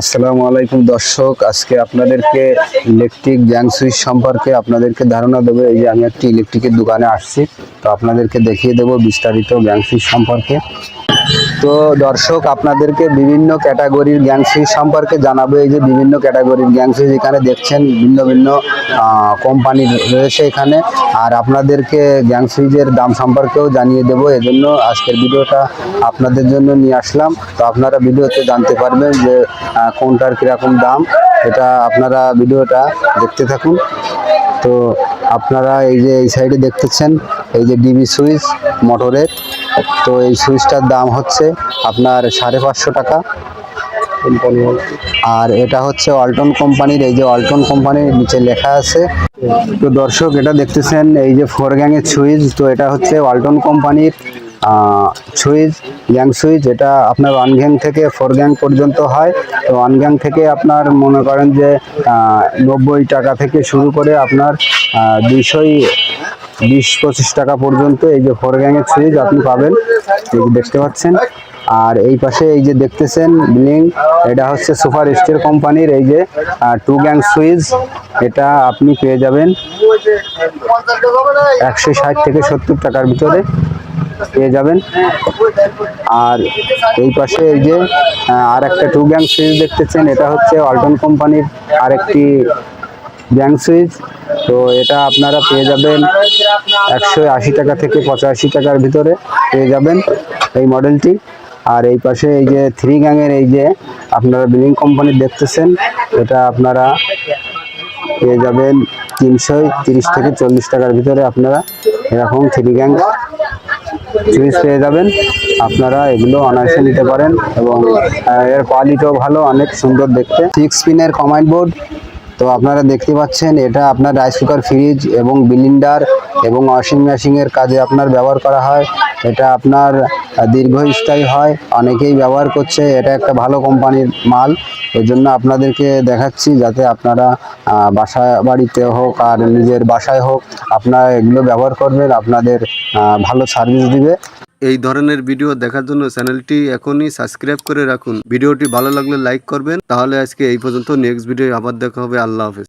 আসসালামু আলাইকুম দর্শক, আজকে আপনাদেরকে ইলেকট্রিক জ্যাং সুইচ সম্পর্কে আপনাদেরকে ধারণা দেবো। এই যে আমি একটি ইলেকট্রিকের দোকানে আসছি, তো আপনাদেরকে দেখিয়ে দেবো বিস্তারিত গ্যাং সুইচ সম্পর্কে। তো দর্শক, আপনাদেরকে বিভিন্ন ক্যাটাগরির গ্যাং সম্পর্কে জানাব। এই যে বিভিন্ন ক্যাটাগরির গ্যাং সুইচ এখানে দেখছেন, ভিন্ন ভিন্ন কোম্পানি রয়েছে এখানে। আর আপনাদেরকে গ্যাং সুইচের দাম সম্পর্কেও জানিয়ে দেবো। এজন্য আজকের ভিডিওটা আপনাদের জন্য নিয়ে আসলাম। তো আপনারা ভিডিওতে জানতে পারবেন যে কোনটার কীরকম দাম। এটা আপনারা ভিডিওটা দেখতে থাকুন। তো আপনারা এই যে এই সাইডে দেখতেছেন, এই যে ডিবি সুইচ মোটরের তো এই সুইচটার দাম হচ্ছে আপনার সাড়ে পাঁচশো টাকা। আর এটা হচ্ছে অল্টন কোম্পানির, এই যে অল্টন কোম্পানির নিচে লেখা আছে। তো দর্শক, এটা দেখতেছেন, এই যে ফোর গ্যাংয়ের সুইচ, তো এটা হচ্ছে অল্টন কোম্পানির সুইচ গ্যাং সুইচ। এটা আপনার ওয়ান গ্যাং থেকে ফোর গ্যাং পর্যন্ত হয়। তো ওয়ান গ্যাং থেকে আপনার মনে করেন যে নব্বই টাকা থেকে শুরু করে আপনার দুইশোই বিশ পঁচিশ টাকা পর্যন্ত এই যে ফোর গ্যাংয়ের সুইচ আপনি পাবেন। এই যে দেখতে পাচ্ছেন। আর এই পাশে এই যে দেখতেছেন বিলিং, এটা হচ্ছে সুপার স্টার কোম্পানির এই যে টু গ্যাং সুইচ এটা আপনি পেয়ে যাবেন একশো ষাট থেকে সত্তর টাকার ভিতরে পেয়ে যাবেন। আর এই পাশে এই যে আর একটা টু গ্যাং সুইচ দেখতেছেন, এটা হচ্ছে অল্টন কোম্পানির আরেকটি গ্যাং সুইচ তো এটা আপনারা পেয়ে যাবেন একশো আশি টাকা থেকে পঁচাশি টাকার ভিতরে পেয়ে যাবেন এই মডেলটি আর এই পাশে এই যে থ্রি গ্যাংয়ের এই যে আপনারা বিলিং কোম্পানির দেখতেছেন, এটা আপনারা পেয়ে যাবেন তিনশো তিরিশ থেকে চল্লিশ টাকার ভিতরে আপনারা এরকম থ্রি গ্যাং সুইচ পেয়ে যাবেন। আপনারা এগুলো অনায়াসে নিতে পারেন এবং এর কোয়ালিটিও ভালো, অনেক সুন্দর দেখতে। সিক্স পিনের কমান্ড বোর্ড তো আপনারা দেখতে পাচ্ছেন, এটা আপনার রাইস কুকার ফ্রিজ এবং বিলিন্ডার এবং ওয়াশিং মেশিনের কাজে আপনার ব্যবহার করা হয়। এটা আপনার দীর্ঘস্থায়ী হয়। অনেকেই ব্যবহার করছে, এটা একটা ভালো কোম্পানির মাল। এর জন্য আপনাদেরকে দেখাচ্ছি যাতে আপনারা বাসা বাড়িতে হোক আর নিজের বাসায় হোক, আপনারা এগুলো ব্যবহার করবেন, আপনাদের ভালো সার্ভিস দিবে। এই ধরনের ভিডিও দেখার জন্য চ্যানেলটি এখনই সাবস্ক্রাইব করে রাখুন। ভিডিওটি ভালো লাগলে লাইক করবেন। তাহলে আজকে এই পর্যন্ত। নেক্সট ভিডিও আবার দেখা হবে। আল্লাহ হাফেজ।